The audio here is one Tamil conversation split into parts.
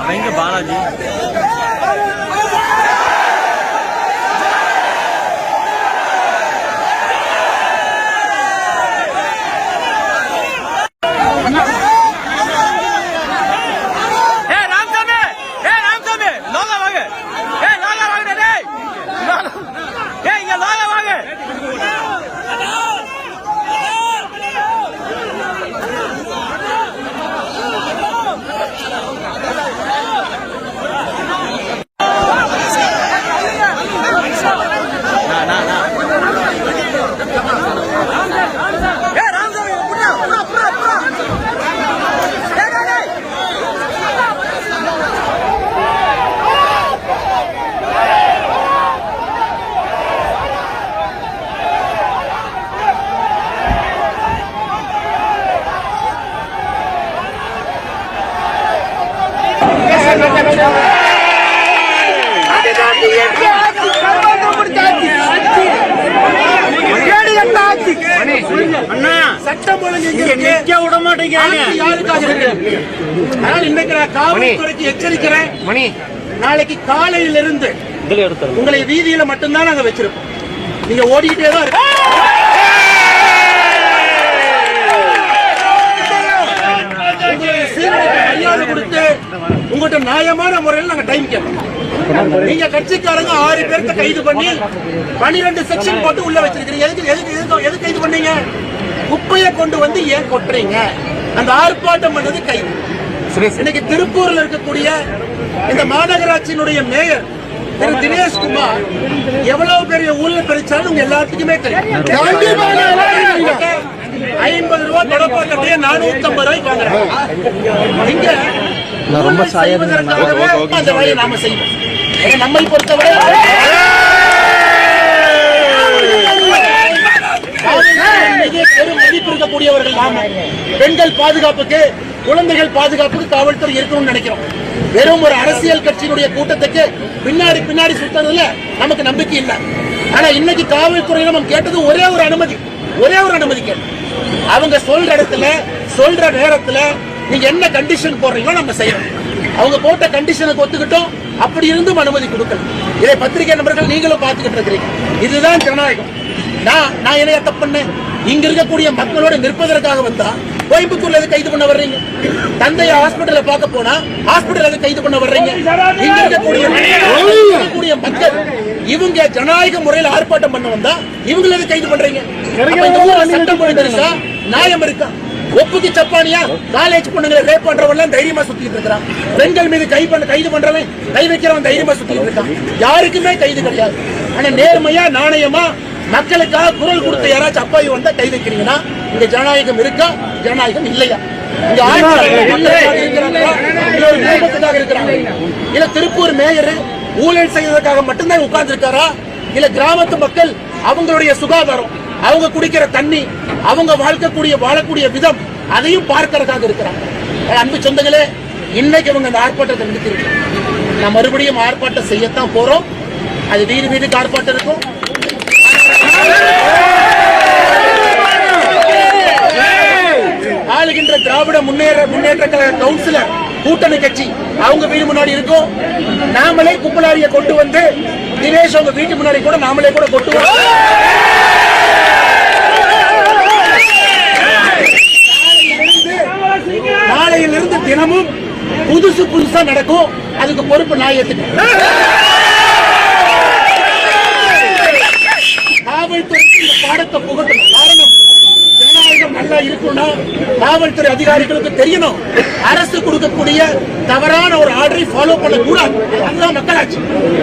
அவங்க பாலாஜி நான் நான் நான் ஏய் ராமசாமி புடா புடா புடா புடா டேய் டேய் டேய் அண்ணா சட்டம் ஒழுங்கு? நிக்க விட மாட்டேங்கிறாங்க. யாருக்காக இருக்கு? அதனால இன்னைக்கு நான் காவல்துறைக்கு எச்சரிக்கிறேன். மணி. நாளைக்கு காலையில இருந்து உங்களை வீதியில மட்டும்தான் நாங்க வச்சிருப்போம். நீங்க ஓடிக்கிட்டே தான் இருக்கு உங்கள்கிட்ட நியாயமான முறையில் நாங்க டைம் கேட்போம். நீங்க கட்சிக்காரங்க ஆறு பேர்த்த கைது பண்ணி பனிரெண்டு செக்ஷன் போட்டு உள்ள வச்சிருக்கீங்க எதுக்கு எதுக்கு எதுக்கு எதுக்கு கைது பண்ணீங்க? குப்பையை கொண்டு வந்து ஏன் கொட்டுறீங்க? அந்த ஆர்ப்பாட்டம் பண்ணது கைது இன்னைக்கு திருப்பூர்ல இருக்கக்கூடிய இந்த மாநகராட்சியினுடைய மேயர் திரு தினேஷ்குமார் எவ்வளவு பெரிய ஊழல் பிரிச்சாலும் உங்க எல்லாத்துக்குமே தெரியும். ஐம்பது ரூபாய் தொடப்பாக்கத்தையே நானூத்தி ஐம்பது ரூபாய்க்கு வாங்குறாங்க இங்க ரொம்ப செய்வதற்காகவே அந்த வேலையை நாம செய்வோம். நம்மை பொறுத்தவரை காவல்துறையின் மீது பெரும் மதிப்பு இருக்கக்கூடியவர்கள் நாம பெண்கள் பாதுகாப்புக்கு குழந்தைகள் பாதுகாப்புக்கு காவல்துறை இருக்கணும்னு நினைக்கிறோம். வெறும் ஒரு அரசியல் கட்சியினுடைய கூட்டத்துக்கு பின்னாடி பின்னாடி சுத்தறதுல நமக்கு நம்பிக்கை இல்லை. ஆனா இன்னைக்கு காவல்துறை நம்ம கேட்டது ஒரே ஒரு அனுமதி ஒரே ஒரு அனுமதி கேட்டோம் அவங்க சொல்ற இடத்துல சொல்ற நேரத்துல நீங்க என்ன கண்டிஷன் போடுறீங்களோ நம்ம செய்யறோம். அவங்க போட்ட கண்டிஷனுக்கு ஒத்துக்கிட்டோம் அப்படி இருந்தும் அனுமதி கொடுக்கல. இதை பத்திரிகை நண்பர்கள் நீங்களும் பார்த்துக்கிட்டு இருக்கிறீங்க. இதுதான் ஜனநாயகம். நான் நான் என்ன தப்பு பண்ணேன்? இங்க இருக்கக்கூடிய மக்களோட நிற்பதற்காக வந்தா கோயம்புத்தூர்ல எது கைது பண்ண வர்றீங்க? தந்தைய ஹாஸ்பிடல்ல பார்க்க போனா ஹாஸ்பிடல் எது கைது பண்ண வர்றீங்க? இங்க இருக்கக்கூடிய மக்கள் இவங்க ஜனநாயக முறையில் ஆர்ப்பாட்டம் பண்ண வந்தா இவங்களை எது கைது பண்றீங்க? சட்டம் இருக்கா நியாயம் இருக்கா? ஒப்புக்கு சப்பானியா? காலேஜ் பொண்ணுங்களை ரேப் பண்றவன் தைரியமா சுத்திட்டு இருக்கிறான். பெண்கள் மீது கை பண்ண கைது பண்றவன் கை வைக்கிறவன் தைரியமா சுத்திட்டு இருக்கான். யாருக்குமே கைது கிடையாது. ஆனா நேர்மையா நாணயமா மக்களுக்காக குரல் கொடுத்த யாராச்சும் அப்பாவி வந்தா கை வைக்கிறீங்கன்னா இங்க ஜனநாயகம் இருக்கா? ஜனநாயகம் இல்லையா? இங்க குடும்பத்துக்காக இருக்கிறாங்க இல்ல திருப்பூர் மேயர் ஊழல் செய்வதற்காக மட்டும்தான் உட்கார்ந்து இருக்காரா இல்ல கிராமத்து மக்கள் அவங்களுடைய சுகாதாரம் அவங்க குடிக்கிற தண்ணி அவங்க வாழ்க்கக்கூடிய வாழக்கூடிய விதம் அதையும் பார்க்கறதுக்காக இருக்கிறாங்க. அன்பு சொந்தங்களே இன்னைக்கு அவங்க அந்த ஆர்ப்பாட்டத்தை நிறுத்திருக்கு நான் மறுபடியும் ஆர்ப்பாட்டம் செய்யத்தான் போறோம். அது வீடு வீடுக்கு ஆர்ப்பாட்டம் இருக்கும். ஆளுகின்ற திராவிட முன்னேற முன்னேற்ற கழக கவுன்சிலர் கூட்டணி கட்சி அவங்க வீடு முன்னாடி இருக்கும். நாமளே குப்பலாரிய கொண்டு வந்து தினேஷ் அவங்க வீட்டு முன்னாடி கூட நாமளே கூட கொண்டு வந்து நாளையிலிருந்து தினமும் புதுசு புதுசா நடக்கும். அதுக்கு பொறுப்பு நான் ஏத்துக்கிறேன் காவல்துறைக்கு இந்த பாடத்தை புகட்டணும் காரணம் ஜனநாயகம் நல்லா இருக்கணும்னா காவல்துறை அதிகாரிகளுக்கு தெரியணும். அரசு கொடுக்கக்கூடிய தவறான ஒரு ஆர்டரை ஃபாலோ பண்ணக்கூடாது. அதுதான் மக்களாட்சி.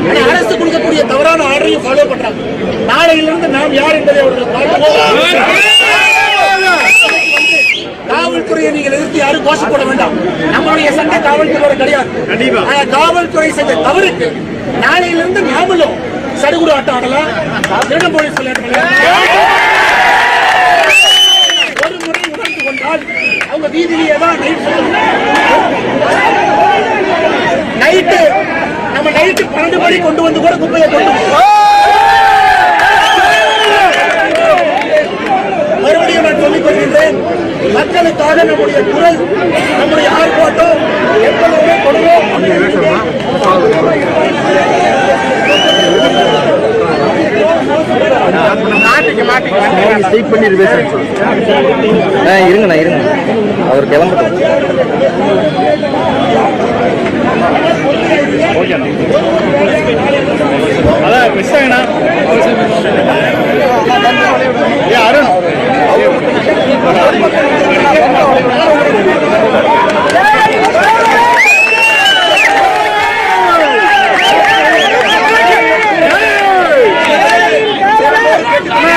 ஆனா அரசு கொடுக்கக்கூடிய தவறான ஆர்டரையும் ஃபாலோ பண்றாங்க. நாளையிலிருந்து நாம் யார் என்பதை அவர்கள் காவல்துறையை நீங்கள் எதிர்த்து யாரும் கோஷப்பட வேண்டாம். நம்மளுடைய சண்டை காவல்துறையோட கிடையாது. காவல்துறை செய்த தவறுக்கு நாளையிலிருந்து நாமளும் சடுகுடு ஆட்டம் ஆடலாம் திருடம் போலீஸ் விளையாடலாம் ஒரு முறை உணர்ந்து கொண்டால் அவங்க வீதியிலேயே தான் நைட்டு நம்ம நைட்டு பன்னெண்டு மணி கொண்டு வந்து கூட குப்பையை கொண்டு மறுபடியும் நான் சொல்லிக் கொள்கின்றேன் மக்களுக்காக நம்முடைய குரல் நம்முடைய ஆர்ப்பாட்டம் எப்பொழுதுமே கொடுவோம் ஸ்ட்ரைக் பண்ணி ரிவேஸ் ஆ இருங்கண்ணா இருங்கண்ணா அவர் கிளம்பட்டும். ஓகேண்ணா அதான் மிஸ் ஆகினா Come on.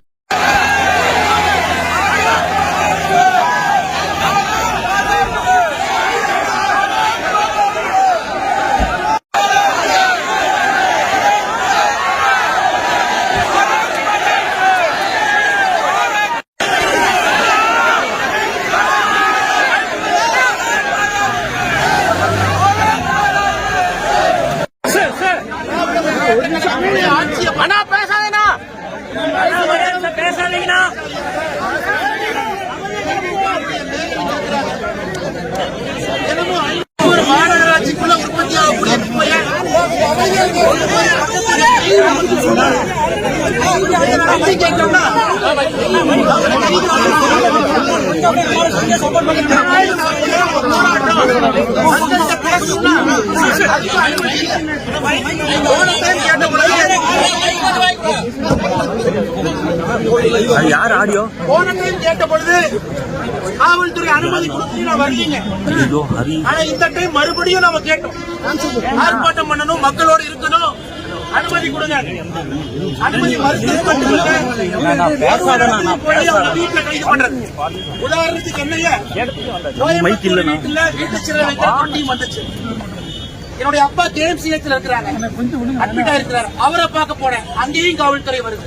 பேசாதீங்கண்ணா ஒரு மாநகராட்சிக்குள்ள உற்பத்தி ஆகக்கூடிய குப்பையை கேட்டோம்னா அந்தந்த கேட்ட உடனே யார் ஆடியோ? போன டைம் கேட்ட பொழுது காவல்துறை அனுமதி கொடுத்து வரலீங்க. ஆனா இந்த டைம் மறுபடியும் நம்ம கேட்டோம். ஆர்ப்பாட்டம் பண்ணணும் மக்களோட இருக்கணும். அனுமதி கொடுங்க. அனுமதி வீட்டுல கைது பண்றது. உதாரணத்துக்கு என்னைய? வீட்டுல வீட்டு சிறை வைக்கிற வண்டியும் வந்துச்சு. என்னுடைய அப்பா கேஎம்சிஹெச்ல இருக்கிறாங்க. அட்மிட் ஆயிருக்கிறாரு. அவரை பார்க்க போனேன் அங்கேயும் காவல்துறை வருது.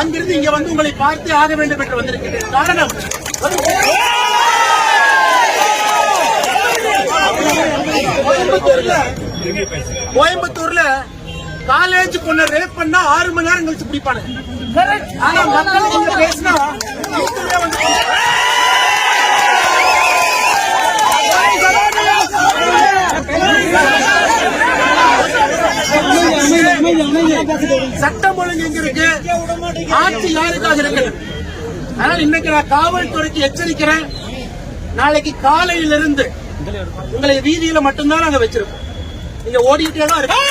அங்கிருந்து இங்க வந்து உங்களை பார்த்து ஆக வேண்டும் என்று வந்திருக்கிறேன் காரணம் கோயம்புத்தூர்ல கோயம்புத்தூர்ல காலேஜ் பொண்ணை ரேப் பண்ணா ஆறு மணி நேரம் கழிச்சு பிடிப்பானுங்க ஆனா மக்கள் பேசினா வந்து சட்டம் ஒழுங்கு எங்க இருக்கு? ஆட்சி யாருக்காக இருக்கு? அதனால இன்னைக்கு நான் காவல்துறைக்கு எச்சரிக்கிறேன். நாளைக்கு காலையிலிருந்து உங்களை வீதியில மட்டும்தான் நாங்க வச்சிருக்கோம். நீங்க ஓடிட்டே தான் இருக்கு